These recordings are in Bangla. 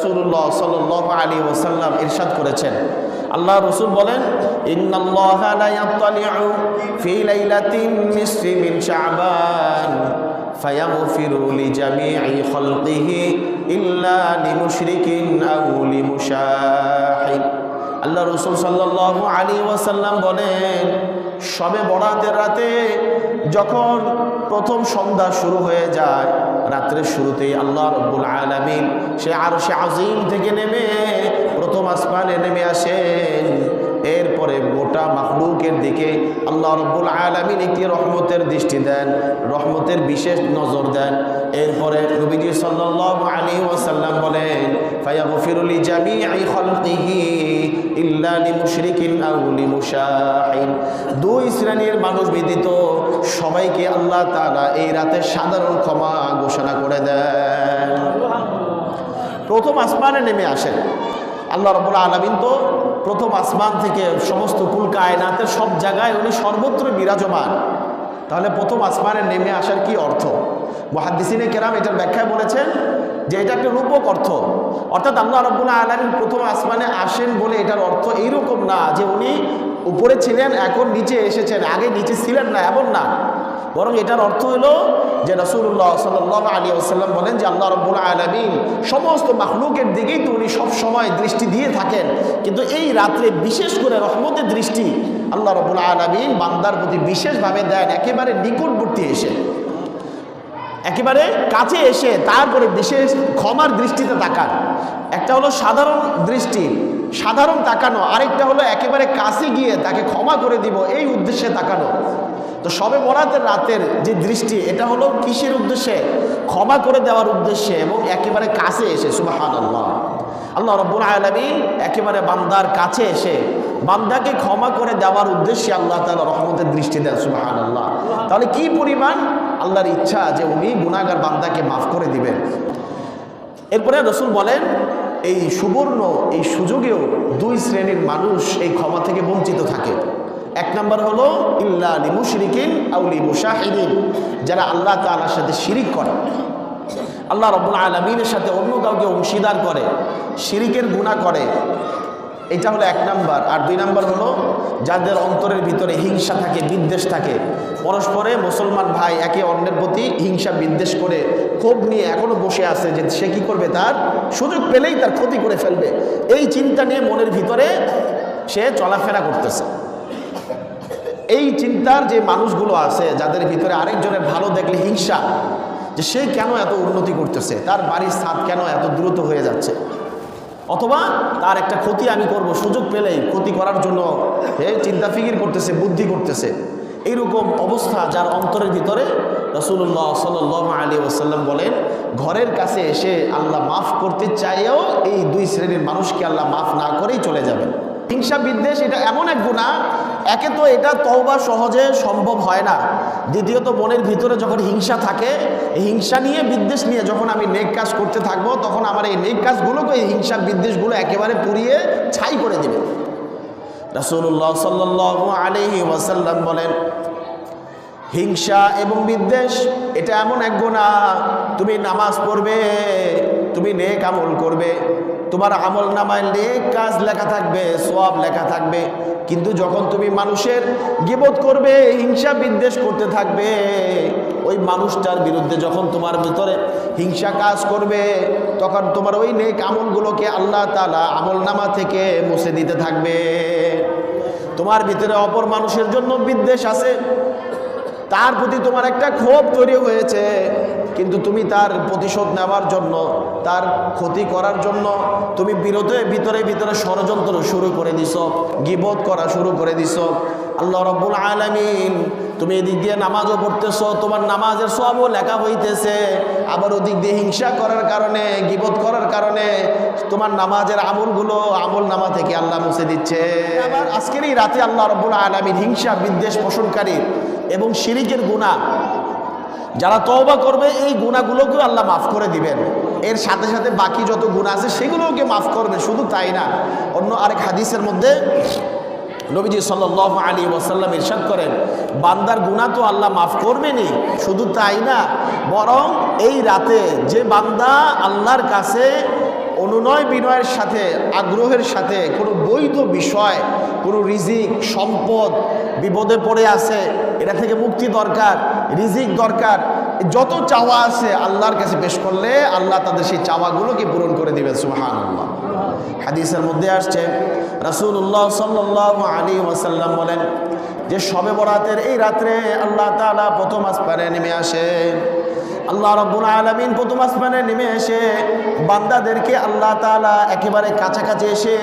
রসুল্লাহ সাল আলী ওসাল্লাম ইরশাদ করেছেন। আল্লাহ রসুল বলেন আল্লাহ রসুল সাল্লাল্লাহু আলাইহি ওয়াসাল্লাম বলেন, সবে বরাতের রাতে যখন প্রথম সন্ধ্যা শুরু হয়ে যায় রাত্রের শুরুতেই আল্লাহ রব্বুল আলমিন সে আরও সে আজিম থেকে নেমে প্রথম আসমানে নেমে আসেন এরপরে গোটা মাহলুকের দিকে আল্লাহ রব্বুল আলমিন একটি রহমতের দৃষ্টি দেন, রহমতের বিশেষ নজর দেন। এরপরে নবীজি সাল্লাহ আলী ওয়াসাল্লাম বলেন, ফায়াগফিরুলি জামিআই খালকিহি। ইল্লা লিমুশরিকিন আও লিমুশাহিন। দুই শ্রেণির মানুষ ব্যতীত সবাইকে আল্লাহ তাআলা এই রাতে সাধারণ ক্ষমা ঘোষণা করে দেন। প্রথম আসমানে নেমে আসেন। আল্লাহ রবুল আলমিন তো প্রথম আসমান থেকে সমস্ত কুল কায়নাতের সব জায়গায় উনি সর্বত্র বিরাজমান। তাহলে প্রথম আসমানে নেমে আসার কি অর্থ? মহাদ্দিসিনে কেরাম এটার ব্যাখ্যায় বলেছেন যে এটা একটা রূপক অর্থ। অর্থাৎ আল্লাহ রব্বুল্লাহ আলমিন প্রথম আসমানে আসেন বলে এটার অর্থ এইরকম না যে উনি উপরে ছিলেন, এখন নিচে এসেছেন, আগে নিচে ছিলেন না, এমন না। বরং এটার অর্থ হলো যে রসুল্লাহ সাল্লাহ আলী আসাল্লাম বলেন যে আল্লাহ রব্বুল আলমিন সমস্ত মাহলুকের দিকেই তো উনি সবসময় দৃষ্টি দিয়ে থাকেন। কিন্তু এই রাত্রে বিশেষ করে রহমতের দৃষ্টি আল্লাহ রব্বুল আলমিন বান্দার প্রতি বিশেষভাবে দেন, একেবারে নিকটবর্তী এসে। একেবারে কাছে এসে তারপরে বিশেষ ক্ষমার দৃষ্টিতে তাকান। একটা হলো সাধারণ দৃষ্টি, সাধারণ তাকানো, আরেকটা হলো একেবারে কাছে গিয়ে তাকে ক্ষমা করে দিব, এই উদ্দেশ্যে তাকানো। তো সবে বরাতের রাতের যে দৃষ্টি, এটা হলো কিসের উদ্দেশ্যে? ক্ষমা করে দেওয়ার উদ্দেশ্যে এবং একেবারে কাছে এসে সুবাহান আল্লাহ আল্লাহ রব্বুল আলমী একেবারে বান্দার কাছে এসে বান্দাকে ক্ষমা করে দেওয়ার উদ্দেশ্যে আল্লাহ তালা রহমতের দৃষ্টি দেন সুবাহান আল্লাহ তাহলে কি পরিমাণ? আল্লাহর ইচ্ছা যে উনি গুণাগার বান্দাকে মাফ করে দিবেন। এরপরে রসুল বলেন, এই সুবর্ণ, এই সুযোগেও দুই শ্রেণির মানুষ এই ক্ষমা থেকে বঞ্চিত থাকে। এক নম্বর হলো, ইল্লা লিমুশরিকিন আউলি মুশাহিদিন যারা আল্লাহ তালার সাথে শিরিক করে। আল্লাহ রব্বুল আলমিনের সাথে অন্য কাউকে অংশীদার করে, শিরিকের গুণা করে। এটা হলো এক নাম্বার। আর দুই নাম্বার হলো, যাদের অন্তরের ভিতরে হিংসা থাকে, বিদ্বেষ থাকে, পরস্পরে মুসলমান ভাই একে অন্যের প্রতি হিংসা, বিদ্বেষ করে ক্ষোভ নিয়ে এখনও বসে আছে যে সে কী করবে তার? সুযোগ পেলেই তার ক্ষতি করে ফেলবে। এই চিন্তা নিয়ে মনের ভিতরে সে চলাফেরা করতেছে। এই চিন্তার যে মানুষগুলো আছে, যাদের ভিতরে আরেকজনের ভালো দেখলে হিংসা, যে সে কেন এত উন্নতি করতেছে? তার বাড়ির স্বাদ কেন এত দ্রুত হয়ে যাচ্ছে? অথবা তার একটা ক্ষতি আমি করব, সুযোগ পেলেই ক্ষতি করার জন্য হে চিন্তা ফিকির করতেছে, বুদ্ধি করতেছে। এইরকম অবস্থা যার অন্তরের ভিতরে রসুল্লাহ সাল আলী ওসাল্লাম বলেন, ঘরের কাছে এসে আল্লাহ মাফ করতে চাইও এই দুই শ্রেণির মানুষকে আল্লাহ মাফ না করেই চলে যাবেন। হিংসা বিদ্বেষ এটা এমন এক গুণা একে তো এটা তওবা সহজে সম্ভব হয় না। দ্বিতীয়ত মনের ভিতরে যখন হিংসা থাকে, এই হিংসা নিয়ে বিদ্বেষ নিয়ে যখন আমি নেক কাজ করতে থাকব, তখন আমার এই নেক কাজগুলোকে, এই হিংসা বিদ্বেষগুলো একেবারে পুড়িয়ে ছাই করে দেবে। রাসুল্লাহ সাল্লাহ আলহি ওয়াসাল্লাম বলেন, হিংসা এবং বিদ্বেষ, এটা এমন এক গোনা। তুমি নামাজ পড়বে তুমি নেক আমল করবে, তোমার আমল নামায় নেক কাজ লেখা থাকবে সব লেখা থাকবে। কিন্তু যখন তুমি মানুষের গিবোধ করবে, হিংসা বিদ্বেষ করতে থাকবে, ওই মানুষটার বিরুদ্ধে যখন তোমার ভিতরে হিংসা কাজ করবে, তখন তোমার ওই নেক আমলগুলোকে আল্লাহ তালা আমল নামা থেকে মুছে দিতে থাকবে। তোমার ভিতরে অপর মানুষের জন্য বিদ্বেষ আছে, তার প্রতি তোমার একটা ক্ষোভ তৈরি হয়েছে কিন্তু তুমি তার প্রতিশোধ নেওয়ার জন্য, তার ক্ষতি করার জন্য তুমি বিরতে ভিতরে ভিতরে ষড়যন্ত্র শুরু করে দিছ গিবোধ করা শুরু করে দিছ। আল্লাহ রব্বুল আলমিন, তুমি এদিক দিয়ে নামাজও পড়তেছ, তোমার নামাজের সবও লেখা হইতেছে। আবার ওদিক দিয়ে হিংসা করার কারণে গিবোধ করার কারণে তোমার নামাজের আমলগুলো আমল নামা থেকে আল্লাহ মুছে দিচ্ছে। আবার আজকের এই রাতে আল্লাহ রব্বুল আলমিন হিংসা, বিদ্বেষ পোষণকারী এবং শিরিকের গুণা যারা তওবা করবে, এই গুণাগুলোকেও আল্লাহ মাফ করে দিবেন। এর সাথে সাথে বাকি যত গুণা আছে, সেগুলোকে মাফ করবে, শুধু তাই না। অন্য আরেক হাদিসের মধ্যে নবীজি সাল্লাহ আলী ওয়াসাল্লাম ইরশাদ করেন, বান্দার গুণা তো আল্লাহ মাফ করবেনি শুধু তাই না। বরং এই রাতে যে বান্দা আল্লাহর কাছে অনুনয় বিনয়ের সাথে, আগ্রহের সাথে, কোনো বৈধ বিষয়, কোনো রিজিক, সম্পদ বিপদে পড়ে আছে, এটা থেকে মুক্তি দরকার, রিজিক দরকার, যত চাওয়া আছে আল্লাহর কাছে পেশ করলে আল্লাহ তাদের সেই চাওয়াগুলোকে পূরণ করে দিবেন সুহান আল্লাহ হাদিসের মধ্যে আসছে, রাসূলুল্লাহ সাল্লাহ আলী ওয়াসাল্লাম বলেন, যে শবে বরাতের এই রাত্রে আল্লাহ তাআলা প্রথম আসমানে নেমে আসেন। আল্লাহ রব্বুল আলমিন প্রথম আসমানে নেমে এসে বান্দাদেরকে আল্লাহ তাআলা একেবারে কাছাকাছি এসে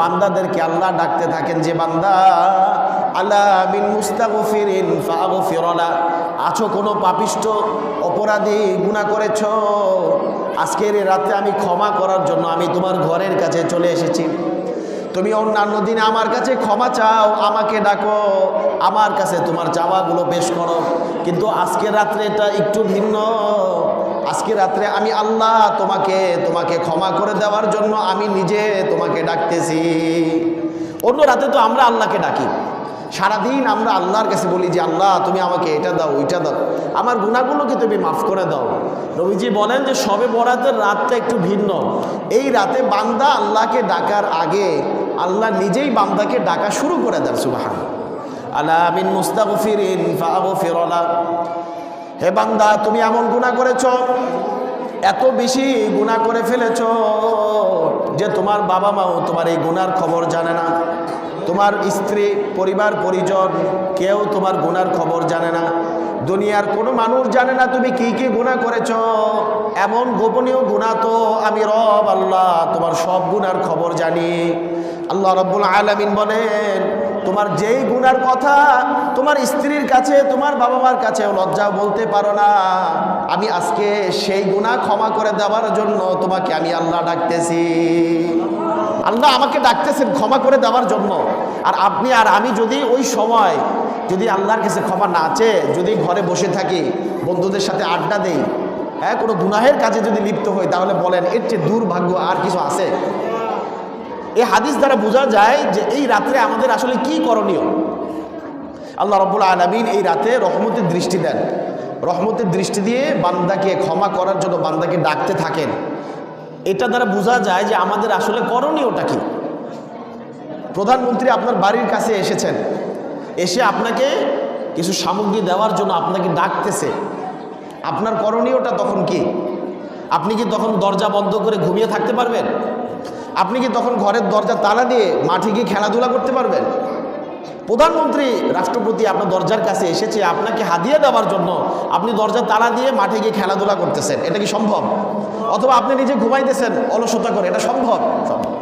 বান্দাদেরকে আল্লাহ ডাকতে থাকেন যে বান্দা আল্লাহ বিন মুস্তাগফিরিন ফাগফিরলা। আছো কোনো পাপিষ্ট অপরাধী গুনাহ করেছ? আজকের রাতে আমি ক্ষমা করার জন্য আমি তোমার ঘরের কাছে চলে এসেছি। তুমি অন্যান্য দিনে আমার কাছে ক্ষমা চাও, আমাকে ডাকো। আমার কাছে তোমার চাওয়াগুলো পেশ করো। কিন্তু আজকের রাত্রে এটা একটু ভিন্ন। আজকে রাত্রে আমি আল্লাহ তোমাকে তোমাকে ক্ষমা করে দেওয়ার জন্য আমি নিজে তোমাকে ডাকতেছি। অন্য রাতে তো আমরা আল্লাহকে ডাকি। সারাদিন আমরা আল্লাহর কাছে বলি যে, আল্লাহ, তুমি আমাকে এটা দাও, ওইটা দাও। আমার গুণাগুলোকে তুমি মাফ করে দাও। রবিজি বলেন যে, সবে বরাতের রাতটা একটু ভিন্ন। এই রাতে বান্দা আল্লাহকে ডাকার আগে আল্লাহ নিজেই বান্দাকে ডাকা শুরু করে দেন সুবাহান আল্লাহ মিন মুস্তাগফিরিন ফাগফিরলা। হে বান্দা, তুমি এমন গুনাহ করেছ, এত বেশি গুনাহ করে ফেলেছ যে তোমার বাবা মাও তোমার এই গুনার খবর জানে না। তোমার স্ত্রী, পরিবার, পরিজন, কেউ তোমার গুনার খবর জানে না। দুনিয়ার কোনো মানুষ জানে না তুমি কি কি গুণা করেছ। এমন গোপনীয় গুণা তো আমি রব আল্লাহ তোমার সব গুনার খবর জানি। আল্লাহ রব্বুল আলমিন বলেন, তোমার যেই গুণার কথা তোমার স্ত্রীর কাছে, তোমার বাবা মার কাছে লজ্জা বলতে পারো না। আমি আজকে সেই গুণা ক্ষমা করে দেওয়ার জন্য তোমাকে আমি আল্লাহ ডাকতেছি। আল্লাহ আমাকে ডাকতেছেন ক্ষমা করে দেওয়ার জন্য। আর আপনি আর আমি যদি ওই সময় যদি আল্লাহর কাছে ক্ষমা না চেয়ে যদি ঘরে বসে থাকি, বন্ধুদের সাথে আড্ডা দেই হ্যাঁ কোনো গুনাহের কাজে যদি লিপ্ত হই, তাহলে বলেন, এর চেয়ে দুর্ভাগ্য আর কিছু আছে? এই হাদিস দ্বারা বোঝা যায় যে এই রাত্রে আমাদের আসলে কি করণীয়? আল্লাহ রব্বুল আলমিন এই রাতে রহমতের দৃষ্টি দেন। রহমতের দৃষ্টি দিয়ে বান্দাকে ক্ষমা করার জন্য বান্দাকে ডাকতে থাকেন। এটা দ্বারা বোঝা যায় যে আমাদের আসলে করণীয়টা কি? প্রধানমন্ত্রী আপনার বাড়ির কাছে এসেছেন। এসে আপনাকে কিছু সামগ্রী দেওয়ার জন্য আপনাকে ডাকতেছে। আপনার করণীয়টা তখন কি? আপনি কি তখন দরজা বন্ধ করে ঘুমিয়ে থাকতে পারবেন? আপনি কি তখন ঘরের দরজা তালা দিয়ে মাঠে গিয়ে খেলাধুলা করতে পারবেন? প্রধানমন্ত্রী রাষ্ট্রপতি আপনার দরজার কাছে এসেছে, আপনাকে হাদিয়ে দেওয়ার জন্য আপনি দরজা তালা দিয়ে মাঠে গিয়ে খেলাধুলা করতেছেন। এটা কি সম্ভব? অথবা আপনি নিজে ঘুমাইতেছেন, অলসতা করে, এটা সম্ভব? সম্ভব।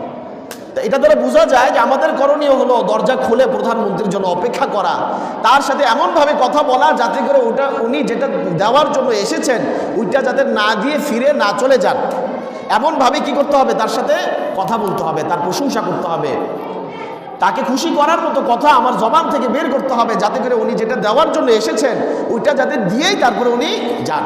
এটা দ্বারা বোঝা যায় যে আমাদের করণীয় হলো দরজা খুলে প্রধানমন্ত্রীর জন্য অপেক্ষা করা। তার সাথে এমনভাবে কথা বলা যাতে করে ওটা উনি যেটা দেওয়ার জন্য এসেছেন, ওইটা যাতে না দিয়ে ফিরে না চলে যান। এমনভাবে কি করতে হবে? তার সাথে কথা বলতে হবে, তার প্রশংসা করতে হবে। তাকে খুশি করার মতো কথা আমার জবান থেকে বের করতে হবে, যাতে করে উনি যেটা দেওয়ার জন্য এসেছেন, ওইটা যাতে দিয়েই তারপরে উনি যান।